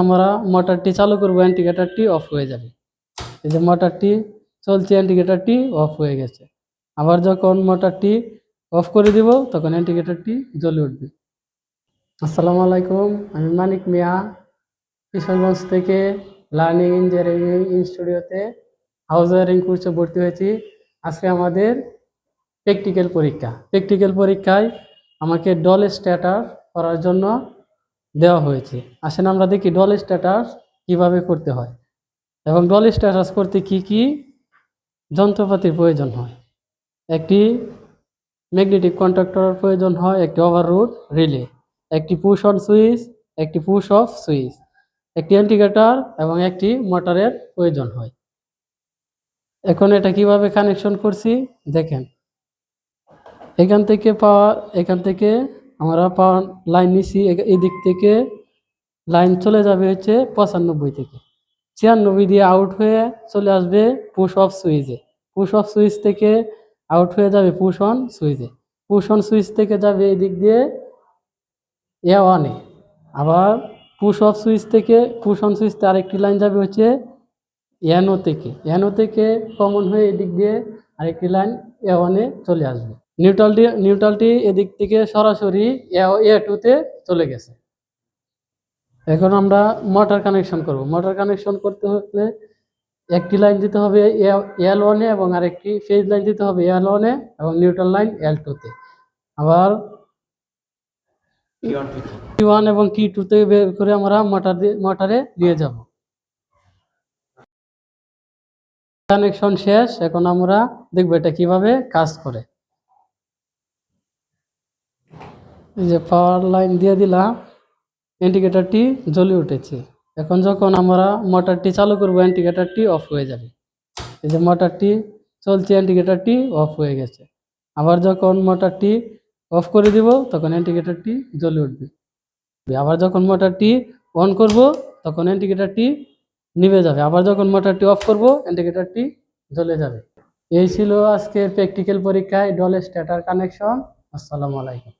আমরা মোটরটি চালু করব, অ্যান্টিগেটারটি অফ হয়ে যাবে। এই যে মোটরটি চলছে ইন্ডিকেটারটি অফ হয়ে গেছে। আবার যখন মোটরটি অফ করে দিব, তখন অ্যান্টিগেটারটি জ্বলে উঠবে। আসসালামু আলাইকুম, আমি মানিক মিয়া কিশোরগঞ্জ থেকে লার্নিং ইঞ্জিনিয়ারিং ইনস্টিটিউটে হাউস ওয়ারিং কোর্সে ভর্তি হয়েছি। আজকে আমাদের প্র্যাকটিক্যাল পরীক্ষা। প্র্যাকটিক্যাল পরীক্ষায় আমাকে ডল স্ট্যাটার করার জন্য দেওয়া হয়েছে। আসেন আমরা দেখি ডল স্ট্যাটাস কীভাবে করতে হয়। এবং ডল স্ট্যাটাস করতে কি কি যন্ত্রপাতির প্রয়োজন হয়। একটি ম্যাগনেটিক কন্ট্রাক্টরের প্রয়োজন হয়, একটি ওভাররুট রিলে একটি পুশ অন সুইচ একটি পুশ অফ সুইচ একটি ইন্ডিকেটর এবং একটি মোটরের প্রয়োজন হয়। এখন এটা কীভাবে কানেকশন করছি? দেখেন। এখান থেকে পাওয়ার এখান থেকে আমরা পাওয়ার লাইন নিছি এই দিক থেকে, লাইন চলে যাবে হচ্ছে পঁচানব্বই থেকে। ছিয়ানব্বই দিয়ে আউট হয়ে চলে আসবে পুশ অফ সুইচে পুশ অফ সুইচ থেকে আউট হয়ে যাবে পুশ অন সুইচে পুশ অন সুইচ থেকে যাবে এই দিক দিয়ে এ ওয়ানে আবার পুশ অফ সুইচ থেকে পুশ অন সুইচতে আরেকটি লাইন যাবে হচ্ছে এনও থেকে। এনও থেকে কমন হয়ে এদিক দিয়ে আরেকটি লাইন এ ওয়ানে চলে আসবে। নিউট্রালটি নিউট্রালটি এদিক থেকে সরাসরি এ টুতে চলে গেছে। এখন আমরা মোটর কানেকশন করব। মোটর কানেকশন করতে হলে একটি লাইন দিতে হবে এল ওয়ানে এবং আরেকটি ফেজ লাইন দিতে হবে এল ওয়ানে এবং নিউট্রাল লাইন এল টুতে আবার টি ওয়ান এবং টি টুতে বের করে আমরা মোটর মোটরে দিয়ে যাব। কানেকশন শেষ। এখন আমরা দেখব এটা কীভাবে কাজ করে এই যে পাওয়ার লাইন দিয়ে দিলাম ইন্ডিকেটরটি জ্বলে উঠেছে। এখন যখন আমরা মোটরটি চালু করব ইন্ডিকেটরটি অফ হয়ে যাবে। এই যে মোটরটি চলছে ইন্ডিকেটরটি অফ হয়ে গেছে। আবার যখন মোটরটি অফ করে দিব, তখন ইন্ডিকেটরটি জ্বলে উঠবে। আবার যখন মোটরটি অন করব, তখন ইন্ডিকেটরটি নিভে যাবে। আবার যখন মোটরটি অফ করব ইন্ডিকেটরটি জ্বলে যাবে। এই ছিল আজকের প্র্যাকটিক্যাল পরীক্ষায় ডলের স্ট্যাটার কানেকশন আসসালামু আলাইকুম।